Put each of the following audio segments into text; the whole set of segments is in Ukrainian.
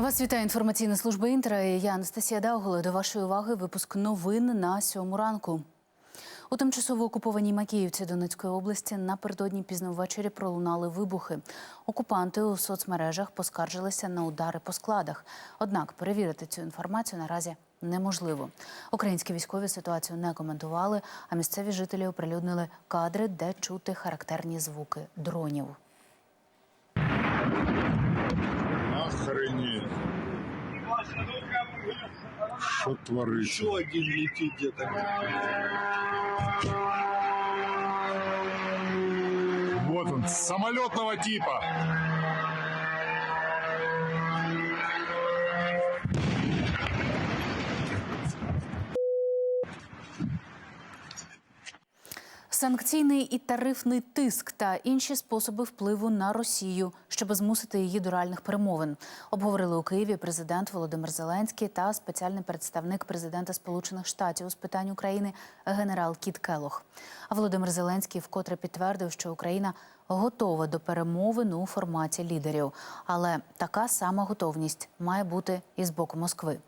Вас вітає інформаційна служба інтера. Я Анастасія Даугола. До вашої уваги випуск новин на сьому ранку. У тимчасово окупованій Макіївці Донецької області напередодні пізно ввечері пролунали вибухи. Окупанти у соцмережах поскаржилися на удари по складах. Однак перевірити цю інформацію наразі неможливо. Українські військові ситуацію не коментували, а місцеві жителі оприлюднили кадри, де чути характерні звуки дронів. Что творится? Еще один летит где-то. Вот он, самолетного типа. Санкційний і тарифний тиск та інші способи впливу на Росію, щоб змусити її до реальних перемовин, обговорили у Києві президент Володимир Зеленський та спеціальний представник президента Сполучених Штатів з питань України генерал Кіт Келох. А Володимир Зеленський вкотре підтвердив, що Україна готова до перемовин у форматі лідерів, але така сама готовність має бути і з боку Москви.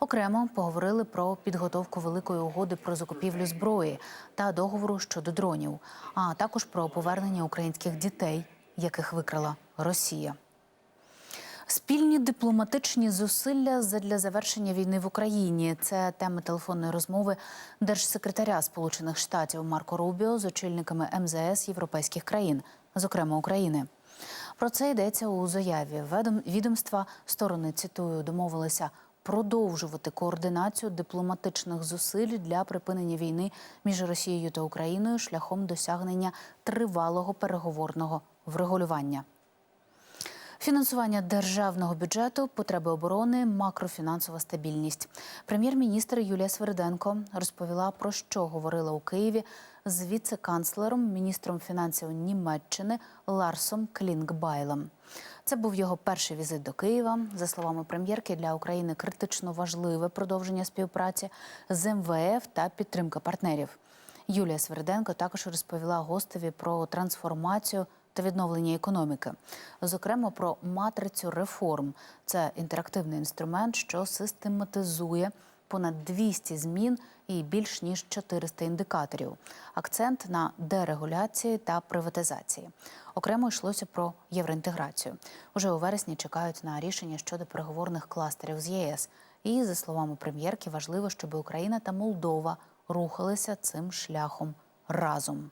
Окремо поговорили про підготовку великої угоди про закупівлю зброї та договору щодо дронів, а також про повернення українських дітей, яких викрала Росія. Спільні дипломатичні зусилля задля завершення війни в Україні. Це тема телефонної розмови держсекретаря Сполучених Штатів Марко Рубіо з очільниками МЗС європейських країн, зокрема України. Про це йдеться у заяві. Відомства сторони цитую домовилися продовжувати координацію дипломатичних зусиль для припинення війни між Росією та Україною шляхом досягнення тривалого переговорного врегулювання. Фінансування державного бюджету, потреби оборони, макрофінансова стабільність. Прем'єр-міністр Юлія Свериденко розповіла про що говорила у Києві з віце-канцлером, міністром фінансів Німеччини Ларсом Клінгбайлем. Це був його перший візит до Києва. За словами прем'єрки, для України критично важливе продовження співпраці з МВФ та підтримка партнерів. Юлія Сверденко також розповіла гостеві про трансформацію та відновлення економіки, зокрема про матрицю реформ. Це інтерактивний інструмент, що систематизує понад 200 змін і більш ніж 400 індикаторів. Акцент на дерегуляції та приватизації. Окремо йшлося про євроінтеграцію. Уже у вересні чекають на рішення щодо переговорних кластерів з ЄС. І за словами прем'єрки, важливо, щоб Україна та Молдова рухалися цим шляхом разом.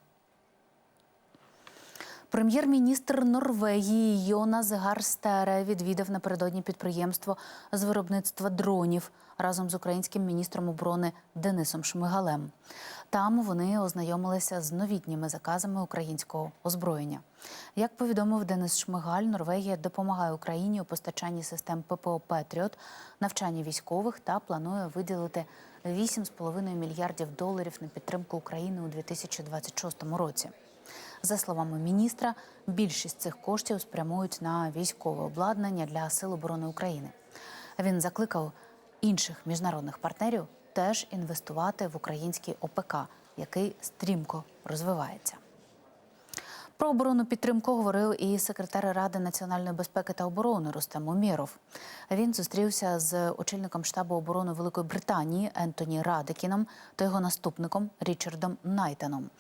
Прем'єр-міністр Норвегії Йонас Гарстере відвідав напередодні підприємство з виробництва дронів разом з українським міністром оборони Денисом Шмигалем. Там вони ознайомилися з новітніми заказами українського озброєння. Як повідомив Денис Шмигаль, Норвегія допомагає Україні у постачанні систем ППО Петріот, навчанні військових та планує виділити 8,5 мільярдів доларів на підтримку України у 2026 році. За словами міністра, більшість цих коштів спрямують на військове обладнання для Сил оборони України. Він закликав інших міжнародних партнерів теж інвестувати в український ОПК, який стрімко розвивається. Про оборонну підтримку говорив і секретар Ради національної безпеки та оборони Рустем Умєров. Він зустрівся з очільником штабу оборони Великої Британії Ентоні Радикіном та його наступником Річардом Найтаном.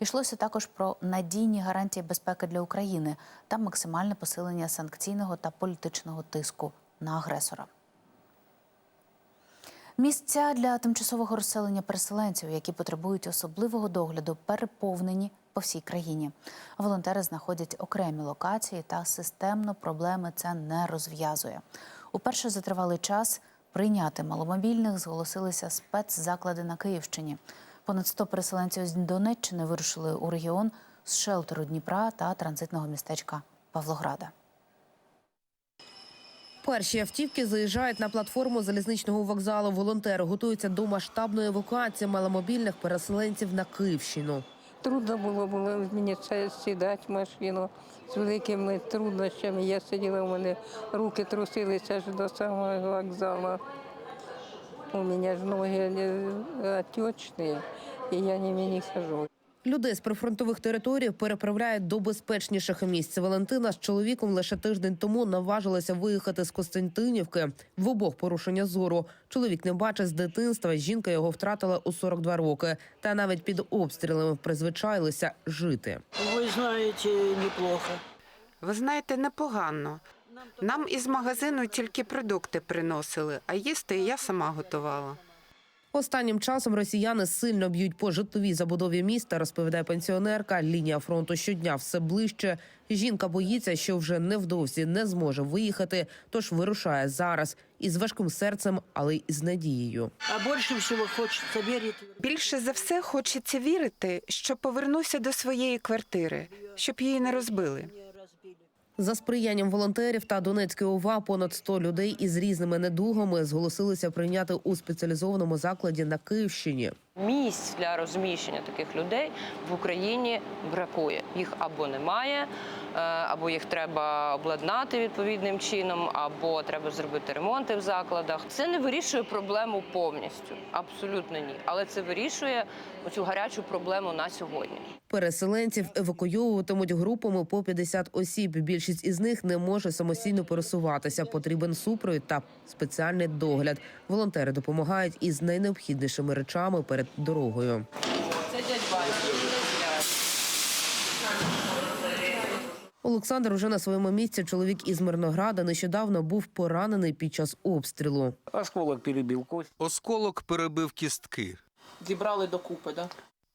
Йшлося також про надійні гарантії безпеки для України та максимальне посилення санкційного та політичного тиску на агресора. Місця для тимчасового розселення переселенців, які потребують особливого догляду, переповнені по всій країні. Волонтери знаходять окремі локації та системно проблеми це не розв'язує. Уперше за тривалий час прийняти маломобільних зголосилися спецзаклади на Київщині. Понад 100 переселенців з Донеччини вирушили у регіон з шелтеру Дніпра та транзитного містечка Павлограда. Перші автівки заїжджають на платформу залізничного вокзалу. Волонтери готуються до масштабної евакуації маломобільних переселенців на Київщину. Трудно було, було мені сідати в машину з великими труднощами. Я сиділа, у мене руки трусилися аж до самого вокзалу. У мене ж ноги отечні, і я не хожу. Людей з прифронтових територій переправляють до безпечніших місць. Валентина з чоловіком лише тиждень тому наважилася виїхати з Костянтинівки. В обох порушення зору. Чоловік не бачить з дитинства. Жінка його втратила у 42 роки. Та навіть під обстрілами призвичайлися жити. Вы знаете, неплохо. Ви знаєте, непогано. Нам із магазину тільки продукти приносили, а їсти я сама готувала. Останнім часом росіяни сильно б'ють по житловій забудові міста, розповідає пенсіонерка. Лінія фронту щодня все ближче. Жінка боїться, що вже невдовзі не зможе виїхати, тож вирушає зараз із важким серцем, але й з надією. А больше всего хочется верить. Більше за все хочеться вірити, що повернуся до своєї квартири, щоб її не розбили. За сприянням волонтерів та Донецької ОВА понад 100 людей із різними недугами зголосилися прийняти у спеціалізованому закладі на Київщині. Місць для розміщення таких людей в Україні бракує. Їх або немає, або їх треба обладнати відповідним чином, або треба зробити ремонти в закладах. Це не вирішує проблему повністю, абсолютно ні. Але це вирішує цю гарячу проблему на сьогодні. Переселенців евакуйовуватимуть групами по 50 осіб. Більшість із них не може самостійно пересуватися. Потрібен супровід та спеціальний догляд. Волонтери допомагають із найнеобхіднішими речами перед дорогою. Олександр уже на своєму місці. Чоловік із Мирнограда нещодавно був поранений під час обстрілу. Осколок перебил кость. Осколок перебив кістки. Зібрали докупи, да?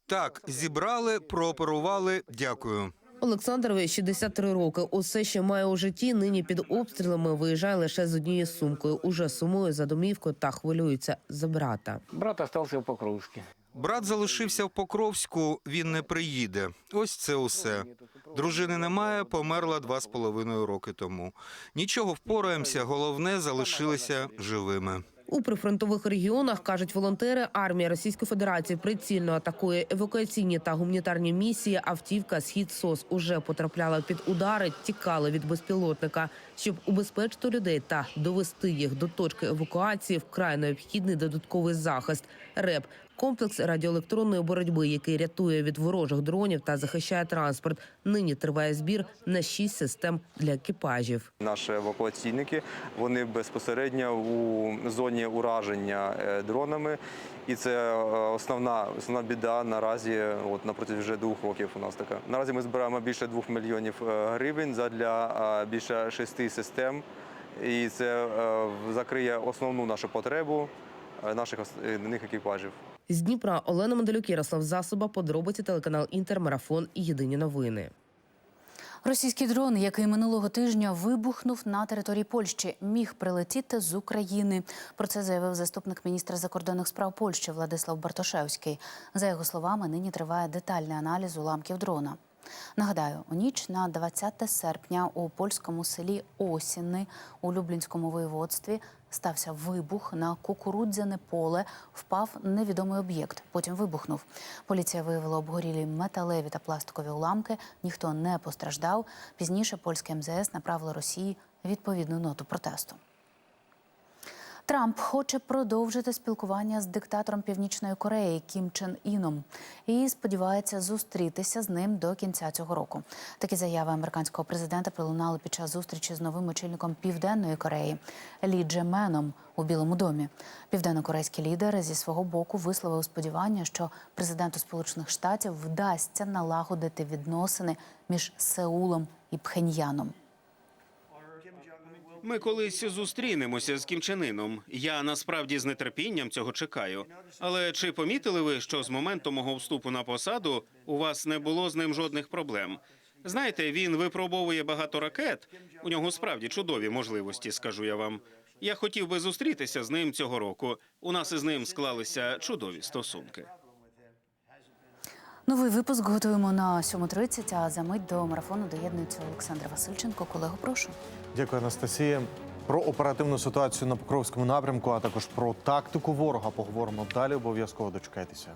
Так, зібрали, прооперували. Дякую. Олександрові 63 роки. Усе, що має у житті, нині під обстрілами виїжджає лише з однією сумкою. Уже сумує за домівкою та хвилюється за брата. Брат остался в Покровске. Брат залишився в Покровську, він не приїде. Ось це усе. Дружини немає, померла два з половиною роки тому. Нічого впораємося, головне залишилися живими. У прифронтових регіонах кажуть волонтери, армія Російської Федерації прицільно атакує евакуаційні та гуманітарні місії. Автівка Схід СОС уже потрапляла під удари, тікали від безпілотника. Щоб убезпечити людей та довести їх до точки евакуації, вкрай необхідний додатковий захист. РЕП комплекс радіоелектронної боротьби, який рятує від ворожих дронів та захищає транспорт. Нині триває збір на шість систем для екіпажів. Наші евакуаційники вони безпосередньо у зоні ураження е, дронами, і це е, основна основна біда наразі. От напроти вже двох років у нас така. Наразі ми збираємо більше двох мільйонів е, гривень задля е, більше шести систем, і це закриє основну нашу потребу наших екіпажів. З Дніпра Олена Манделюк, Ярослав Засоба, подробиці телеканал Інтермарафон і Єдині новини. Російський дрон, який минулого тижня вибухнув на території Польщі, міг прилетіти з України. Про це заявив заступник міністра закордонних справ Польщі Владислав Бартошевський. За його словами, нині триває детальний аналіз уламків дрона. Нагадаю, у ніч на 20 серпня у польському селі Осіни у Люблінському воєводстві стався вибух на кукурудзяне поле. Впав невідомий об'єкт. Потім вибухнув. Поліція виявила обгорілі металеві та пластикові уламки. Ніхто не постраждав. Пізніше польське МЗС направило Росії відповідну ноту протесту. Трамп хоче продовжити спілкування з диктатором Північної Кореї Кім Чен Іном і сподівається зустрітися з ним до кінця цього року. Такі заяви американського президента пролунали під час зустрічі з новим очільником Південної Кореї Лі Джеменом у Білому домі. Південно-корейський лідер зі свого боку висловив сподівання, що президенту Сполучених Штатів вдасться налагодити відносини між Сеулом і Пхеньяном. Ми колись зустрінемося з кімчанином. Я насправді з нетерпінням цього чекаю. Але чи помітили ви, що з моменту мого вступу на посаду у вас не було з ним жодних проблем? Знаєте, він випробовує багато ракет. У нього справді чудові можливості, скажу я вам. Я хотів би зустрітися з ним цього року. У нас із ним склалися чудові стосунки. Новий випуск готуємо на 7.30, а за мить до марафону доєднується Олександр Васильченко. Колего, прошу. Дякую, Анастасія. Про оперативну ситуацію на Покровському напрямку, а також про тактику ворога поговоримо далі. Обов'язково дочекайтеся.